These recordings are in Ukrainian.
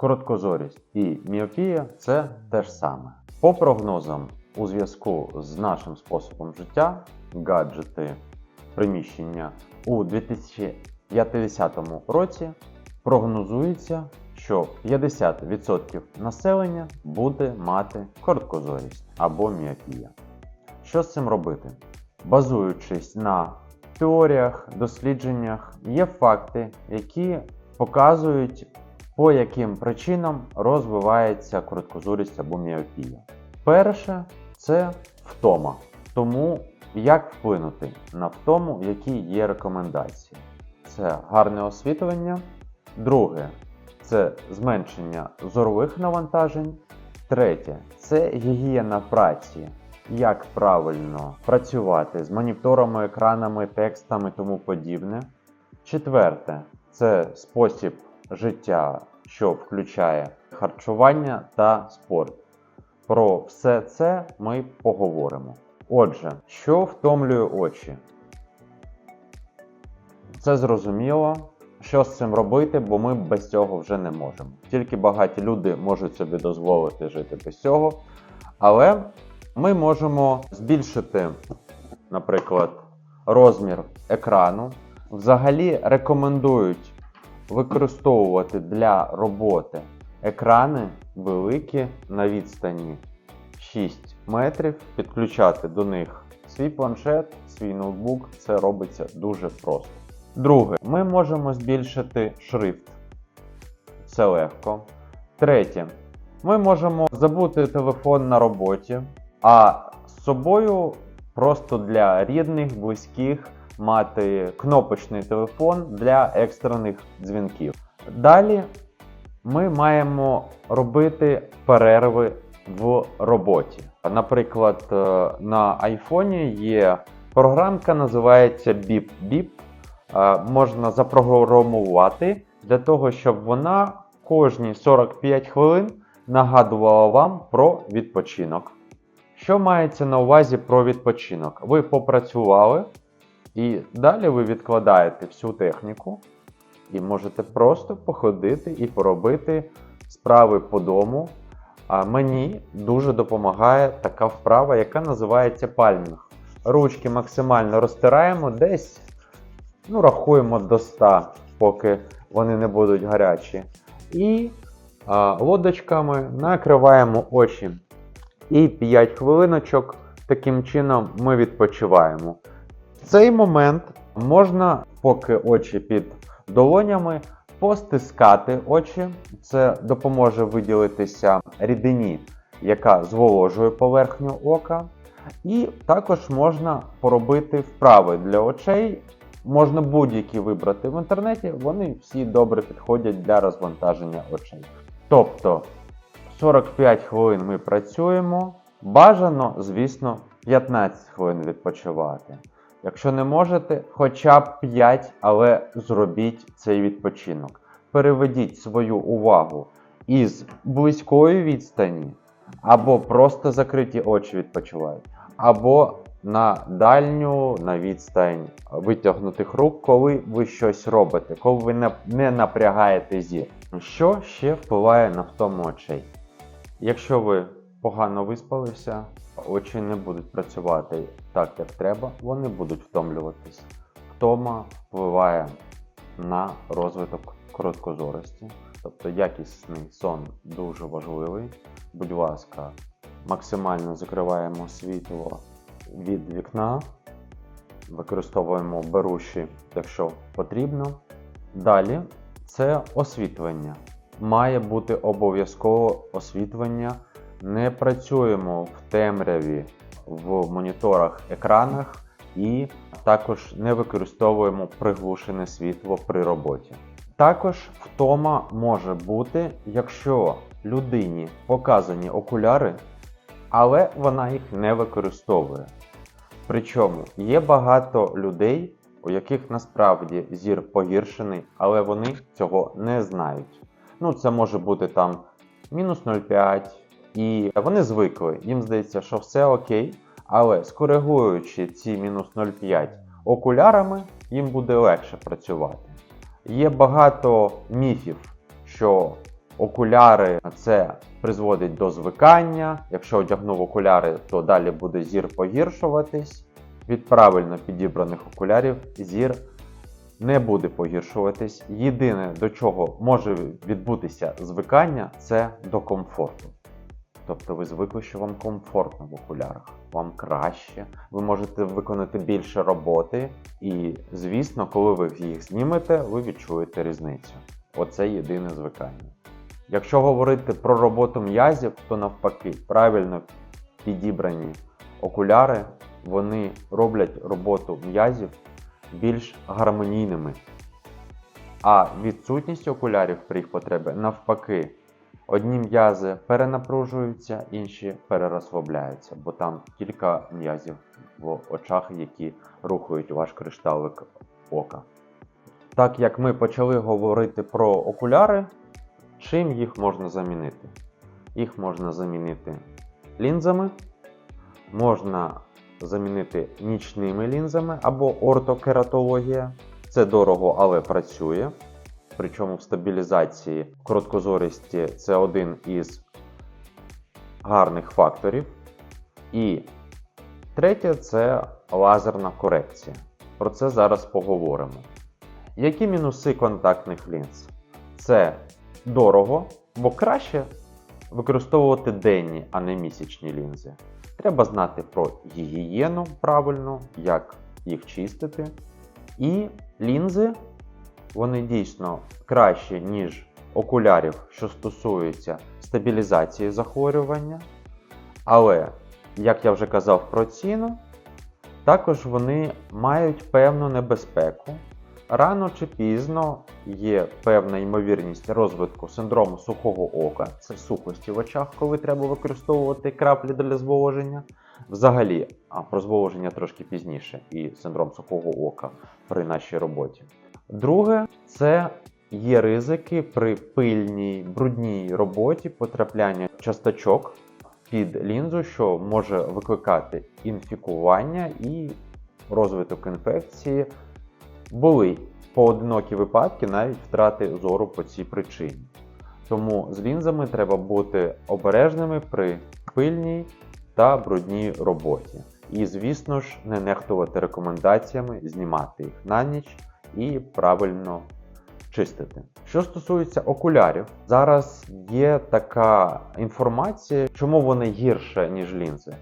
Короткозорість і міопія це те ж саме. По прогнозам, у зв'язку з нашим способом життя, гаджети, приміщення у 2050 році прогнозується, що 50% населення буде мати короткозорість або міопія. Що з цим робити? Базуючись на теоріях, дослідженнях, є факти, які показують, по яким причинам розвивається короткозорість або міопія. Перше це втома. Тому як вплинути на втому, які є рекомендації? Це гарне освітлення. Друге це зменшення зорових навантажень. Третє це гігієна праці. Як правильно працювати з моніторами, екранами, текстами тому подібне. Четверте це спосіб життя, що включає харчування та спорт. Про все це ми поговоримо. Отже, що втомлює очі? Це зрозуміло. Що з цим робити, бо ми без цього вже не можемо. Тільки багаті люди можуть собі дозволити жити без цього. Але ми можемо збільшити, наприклад, розмір екрану. Взагалі рекомендують використовувати для роботи екрани великі на відстані 6 метрів, підключати до них свій планшет, свій ноутбук. Це робиться дуже просто. Друге, ми можемо збільшити шрифт. Це легко. Третє, ми можемо забути телефон на роботі, а з собою просто для рідних, близьких мати кнопочний телефон для екстрених дзвінків. Далі ми маємо робити перерви в роботі. Наприклад, е, на iPhone є програмка, називається Beep. Е, Можна запрограмувати для того, щоб вона кожні 45 хвилин нагадувала вам про відпочинок. Що мається на увазі про відпочинок? Ви попрацювали, і далі ви відкладаєте всю техніку і можете просто походити і поробити справи по дому. А мені дуже допомагає така вправа, яка називається пальмінг. Ручки максимально розтираємо десь, ну, рахуємо до 100, поки вони не будуть гарячі. І а, лодочками накриваємо очі. І 5 хвилиночок таким чином ми відпочиваємо. В цей момент можна, поки очі під долонями, постискати очі. Це допоможе виділитися рідині, яка зволожує поверхню ока. І також можна поробити вправи для очей. Можна будь-які вибрати в інтернеті, вони всі добре підходять для розвантаження очей. Тобто 45 хвилин ми працюємо. Бажано, звісно, 15 хвилин відпочивати. Якщо не можете, хоча б 5, але зробіть цей відпочинок. Переведіть свою увагу із близької відстані, або просто закриті очі відпочивають, або на дальню на відстань витягнутих рук, коли ви щось робите, коли ви не, напрягаєте зір. Що ще впливає на втому очей? Якщо ви погано виспалися, очі не будуть працювати так, як треба, вони будуть втомлюватись. Втома впливає на розвиток короткозорості, тобто якісний сон дуже важливий. Будь ласка, максимально закриваємо світло від вікна, використовуємо беруші, якщо потрібно. Далі це освітлення. Має бути обов'язково освітлення. Не працюємо в темряві в моніторах, екранах і також не використовуємо приглушене світло при роботі. Також втома може бути, якщо людині показані окуляри, але вона їх не використовує. Причому є багато людей, у яких насправді зір погіршений, але вони цього не знають. Ну, це може бути там мінус 0,5, і вони звикли. Їм здається, що все окей, але скоригуючи ці мінус 0,5 окулярами, їм буде легше працювати. Є багато міфів, що окуляри це призводить до звикання. Якщо одягнув окуляри, то далі буде зір погіршуватись. Від правильно підібраних окулярів зір не буде погіршуватись. Єдине, до чого може відбутися звикання, це до комфорту. Тобто ви звикли, що вам комфортно в окулярах, вам краще, ви можете виконати більше роботи, і, звісно, коли ви їх знімете, ви відчуєте різницю. Оце єдине звикання. Якщо говорити про роботу м'язів, то навпаки, правильно підібрані окуляри, вони роблять роботу м'язів більш гармонійними. А відсутність окулярів при їх потребі навпаки. Одні м'язи перенапружуються, інші перерозслабляються, бо там кілька м'язів в очах, які рухають ваш кришталик ока. Так як ми почали говорити про окуляри, чим їх можна замінити? Їх можна замінити лінзами, можна замінити нічними лінзами або ортокератологія. Це дорого, але працює. Причому в стабілізації короткозорості це один із гарних факторів. І третє це лазерна корекція. Про це зараз поговоримо. Які мінуси контактних лінз? Це дорого, бо краще використовувати денні, а не місячні лінзи. Треба знати про гігієну правильно, як їх чистити. І лінзи вони дійсно кращі, ніж окулярів, що стосуються стабілізації захворювання. Але, як я вже казав про ціну, також вони мають певну небезпеку. Рано чи пізно є певна ймовірність розвитку синдрому сухого ока, це сухості в очах, коли треба використовувати краплі для зволоження. Взагалі, а про зволоження трошки пізніше, і синдром сухого ока при нашій роботі. Друге, це є ризики при пильній брудній роботі потрапляння часточок під лінзу, що може викликати інфікування і розвиток інфекції. Були поодинокі випадки навіть втрати зору по цій причині. Тому з лінзами треба бути обережними при пильній та брудній роботі. І, звісно ж, не нехтувати рекомендаціями знімати їх на ніч і правильно чистити. Що стосується окулярів, зараз є така інформація, чому вони гірше, ніж лінзи.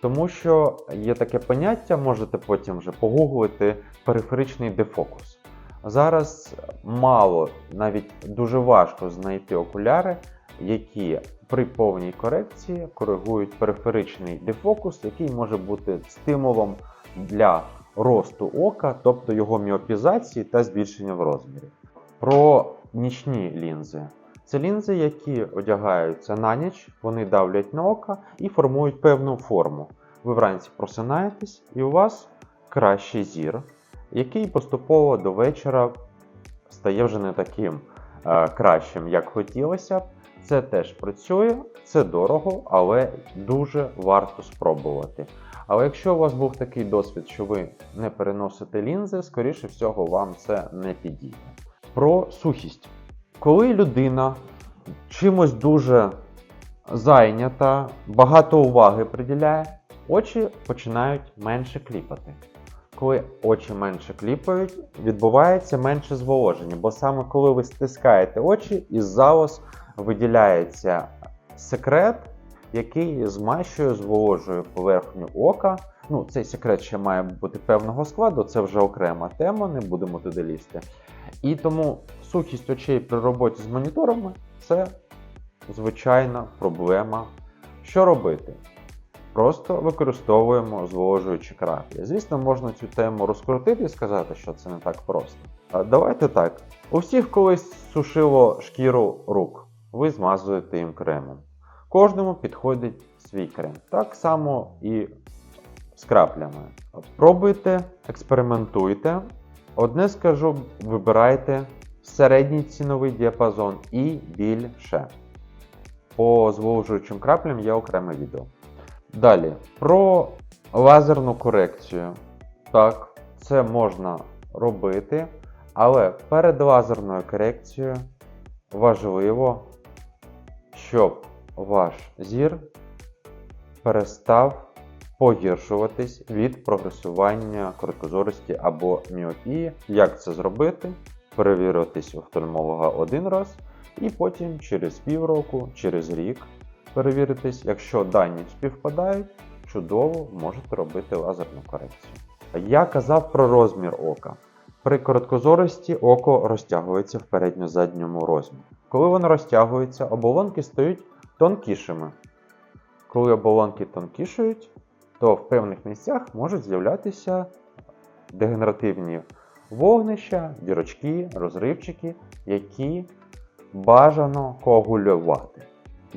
Тому що є таке поняття, можете потім вже погуглити периферичний дефокус. Зараз мало, навіть дуже важко знайти окуляри, які при повній корекції коригують периферичний дефокус, який може бути стимулом для росту ока, тобто його міопізації та збільшення в розмірі. Про нічні лінзи. Це лінзи, які одягаються на ніч, вони давлять на око і формують певну форму. Ви вранці просинаєтесь, і у вас кращий зір, який поступово до вечора стає вже не таким е, кращим, як хотілося б. Це теж працює, це дорого, але дуже варто спробувати. Але якщо у вас був такий досвід, що ви не переносите лінзи, скоріше всього, вам це не підійде. Про сухість. Коли людина чимось дуже зайнята, багато уваги приділяє, очі починають менше кліпати. Коли очі менше кліпають, відбувається менше зволоження, бо саме коли ви стискаєте очі, із залоз виділяється секрет, який змащує, зволожує поверхню ока. Ну, цей секрет ще має бути певного складу, це вже окрема тема, не будемо туди лізти. І тому сухість очей при роботі з моніторами це звичайна проблема. Що робити? Просто використовуємо зволожуючі краплі. Звісно, можна цю тему розкрутити і сказати, що це не так просто. Давайте так. У всіх колись сушило шкіру рук, ви змазуєте їм кремом. Кожному підходить свій крем. Так само і з краплями. Пробуйте, експериментуйте. Одне скажу, вибирайте середній ціновий діапазон і більше. По зволожуючим краплям є окреме відео. Далі, про лазерну корекцію. Так, це можна робити, але перед лазерною корекцією важливо щоб ваш зір перестав погіршуватись від прогресування короткозорості або міопії. Як це зробити? Перевіритись у офтальмолога один раз, і потім через півроку, через рік перевіритись, якщо дані співпадають, чудово можете робити лазерну корекцію. Я казав про розмір ока. При короткозорості око розтягується в передньо-задньому розмірі. Коли воно розтягується, оболонки стають тонкішими. Коли оболонки тонкішають, то в певних місцях можуть з'являтися дегенеративні вогнища, дірочки, розривчики, які бажано коагулювати.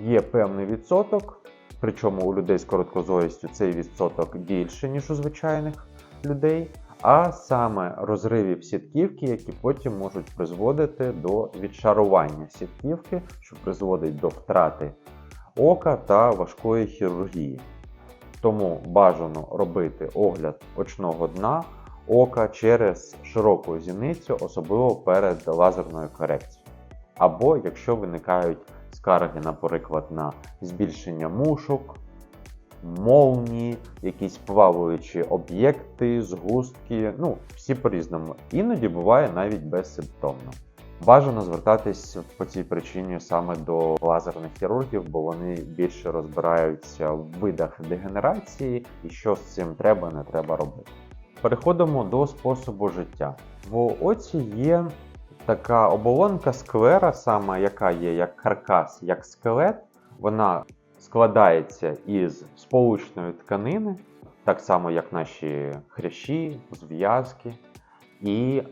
Є певний відсоток, причому у людей з короткозорістю цей відсоток більше, ніж у звичайних людей, а саме розривів сітківки, які потім можуть призводити до відшарування сітківки, що призводить до втрати ока та важкої хірургії. Тому бажано робити огляд очного дна ока через широку зіницю, особливо перед лазерною корекцією. Або якщо виникають скарги, наприклад, на збільшення мушок, молнії, якісь плаваючі об'єкти, згустки, ну, всі по-різному. Іноді буває навіть безсимптомно. Бажано звертатись по цій причині саме до лазерних хірургів, бо вони більше розбираються в видах дегенерації і що з цим треба, не треба робити. Переходимо до способу життя. В оці є така оболонка склера, саме яка є як каркас, як скелет. Вона складається із сполучної тканини, так само як наші хрящі, зв'язки, і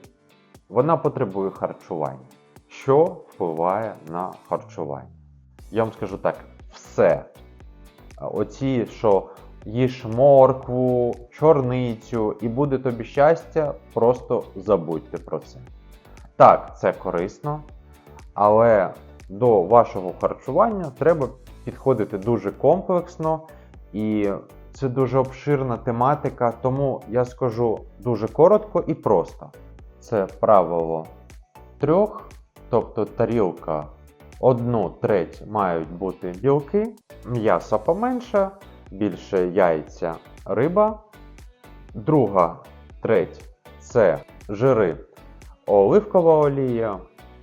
вона потребує харчування. Що впливає на харчування? Я вам скажу так: все. Оці, що їж моркву, чорницю і буде тобі щастя, просто забудьте про це. Так, це корисно, але до вашого харчування треба підходити дуже комплексно і це дуже обширна тематика, тому я скажу дуже коротко і просто. Це правило трьох, тобто тарілка одну треть мають бути білки, м'ясо поменше, більше яйця, риба. Друга треть це жири оливкова олія,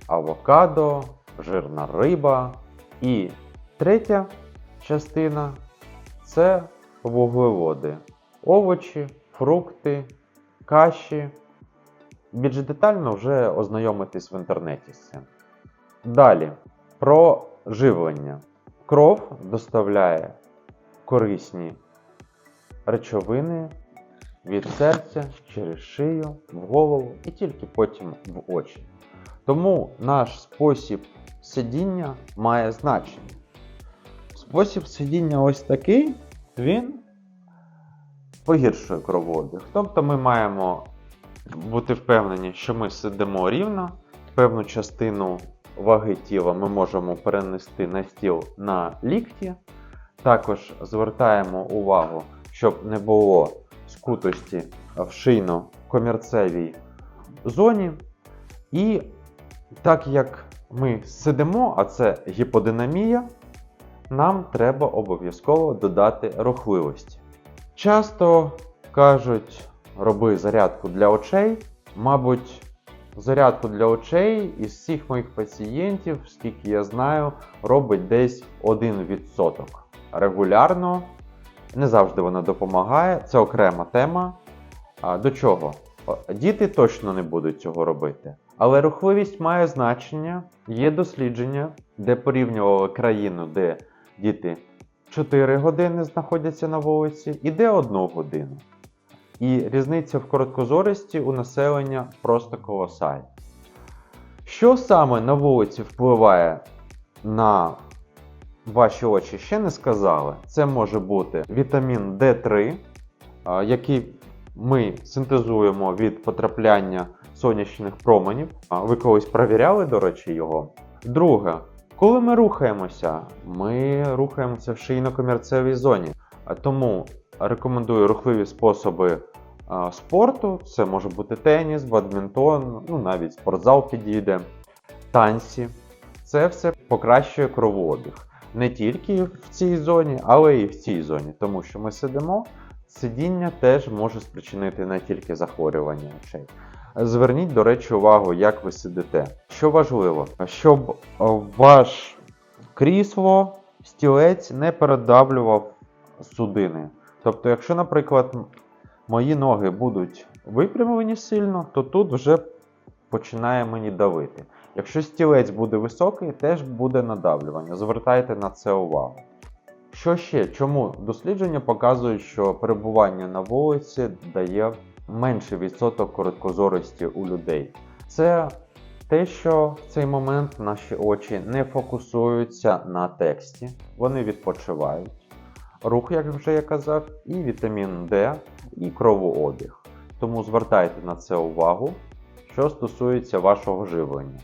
авокадо, жирна риба. І третя частина це вуглеводи, овочі, фрукти, каші. Більш детально вже ознайомитись в інтернеті з цим. Далі про живлення. Кров доставляє корисні речовини від серця через шию, в голову і тільки потім в очі. Тому наш спосіб сидіння має значення. Спосіб сидіння ось такий, він погіршує кровообіг. Тобто ми маємо бути впевнені, що ми сидимо рівно, певну частину ваги тіла ми можемо перенести на стіл на лікті. Також звертаємо увагу, щоб не було скутості в шийно-комірцевій зоні. І так як ми сидимо, а це гіподинамія, нам треба обов'язково додати рухливості. Часто кажуть, роби зарядку для очей. Мабуть, зарядку для очей із всіх моїх пацієнтів, скільки я знаю, робить десь 1% регулярно. Не завжди вона допомагає, це окрема тема. До чого? Діти точно не будуть цього робити. Але рухливість має значення. Є дослідження, де порівнювали країну, де діти 4 години знаходяться на вулиці, і де 1 годину. І різниця в короткозорості у населення просто колосальна. Що саме на вулиці впливає на ваші очі, ще не сказали. Це може бути вітамін D3, який ми синтезуємо від потрапляння сонячних променів. Ви колись провіряли, до речі, його. Друге, коли ми рухаємося, ми рухаємося в шийно-комірцевій зоні. Тому рекомендую рухливі способи спорту. Це може бути теніс, бадмінтон, ну навіть спортзал підійде, танці. Це все покращує кровообіг. Не тільки в цій зоні, але і в цій зоні, тому що ми сидимо. Сидіння теж може спричинити не тільки захворювання очей. Зверніть, до речі, увагу, як ви сидите. Що важливо, щоб ваш крісло, стілець не передавлював судини. Тобто, якщо, наприклад, мої ноги будуть випрямлені сильно, то тут вже починає мені давити. Якщо стілець буде високий, теж буде надавлювання. Звертайте на це увагу. Що ще? Чому дослідження показують, що перебування на вулиці дає менший відсоток короткозорості у людей? Це те, що в цей момент наші очі не фокусуються на тексті, вони відпочивають. Рух, як вже я казав, і вітамін Д, і кровообіг. Тому звертайте на це увагу, що стосується вашого живлення.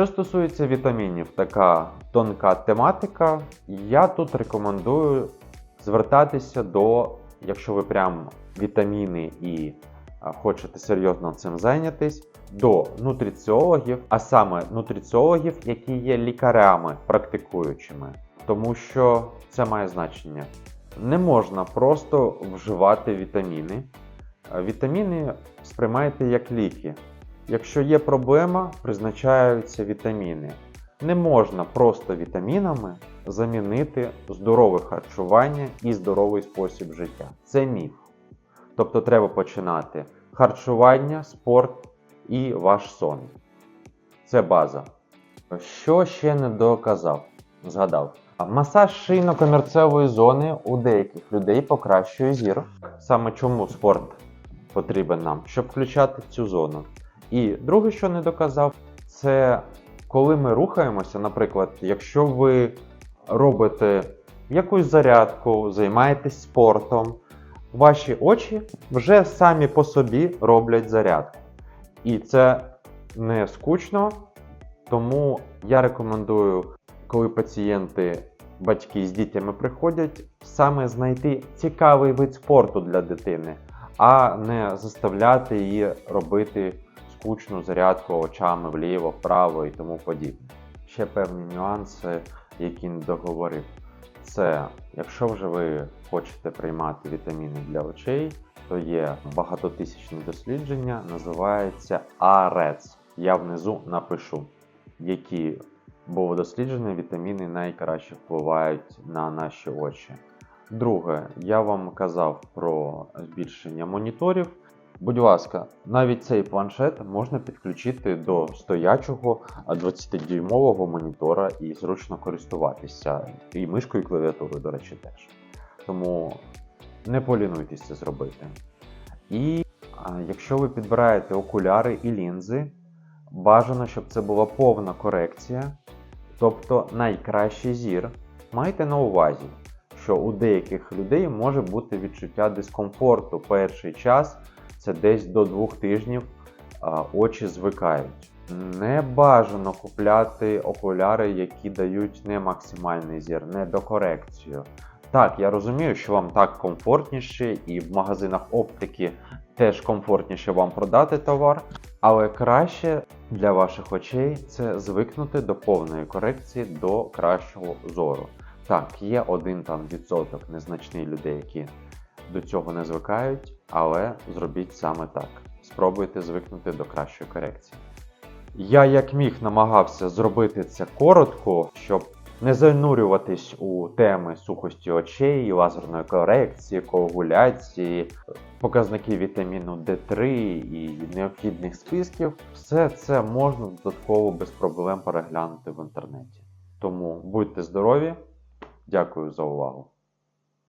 Що стосується вітамінів, така тонка тематика, я тут рекомендую звертатися до, якщо ви прям вітаміни і хочете серйозно цим зайнятись, до нутриціологів, а саме нутриціологів, які є лікарями практикуючими, тому що це має значення. Не можна просто вживати вітаміни. Вітаміни сприймайте як ліки. Якщо є проблема, призначаються вітаміни. Не можна просто вітамінами замінити здорове харчування і здоровий спосіб життя. Це міф. Тобто треба починати харчування, спорт і ваш сон. Це база. Що ще не доказав? Згадав. Масаж шийно-комірцевої зони у деяких людей покращує зір. Саме чому спорт потрібен нам, щоб включати цю зону. І друге, що не доказав, це коли ми рухаємося, наприклад, якщо ви робите якусь зарядку, займаєтесь спортом, ваші очі вже самі по собі роблять зарядку. І це не скучно, тому я рекомендую, коли пацієнти, батьки з дітьми приходять, саме знайти цікавий вид спорту для дитини, а не заставляти її робити скучну зарядку очами вліво, вправо і тому подібне. Ще певні нюанси, які не договорив. Це якщо вже ви хочете приймати вітаміни для очей, то є багатотисячне дослідження, називається AREDS. Я внизу напишу, які було досліджено, вітаміни найкраще впливають на наші очі. Друге, я вам казав про збільшення моніторів. Будь ласка, навіть цей планшет можна підключити до стоячого 20-дюймового монітора і зручно користуватися. І мишкою, і клавіатурою, до речі, теж. Тому не полінуйтесь це зробити. І якщо ви підбираєте окуляри і лінзи, бажано, щоб це була повна корекція, тобто найкращий зір. Майте на увазі, що у деяких людей може бути відчуття дискомфорту перший час, це десь до двох тижнів очі звикають. Не бажано купляти окуляри, які дають не максимальний зір, не докорекцію. Так, я розумію, що вам так комфортніше, і в магазинах оптики теж комфортніше вам продати товар, але краще для ваших очей це звикнути до повної корекції, до кращого зору. Так, є один там відсоток незначний людей, які до цього не звикають, але зробіть саме так. Спробуйте звикнути до кращої корекції. Я як міг намагався зробити це коротко, щоб не занурюватись у теми сухості очей, лазерної корекції, коагуляції, показники вітаміну D3 і необхідних списків. Все це можна додатково без проблем переглянути в інтернеті. Тому будьте здорові! Дякую за увагу!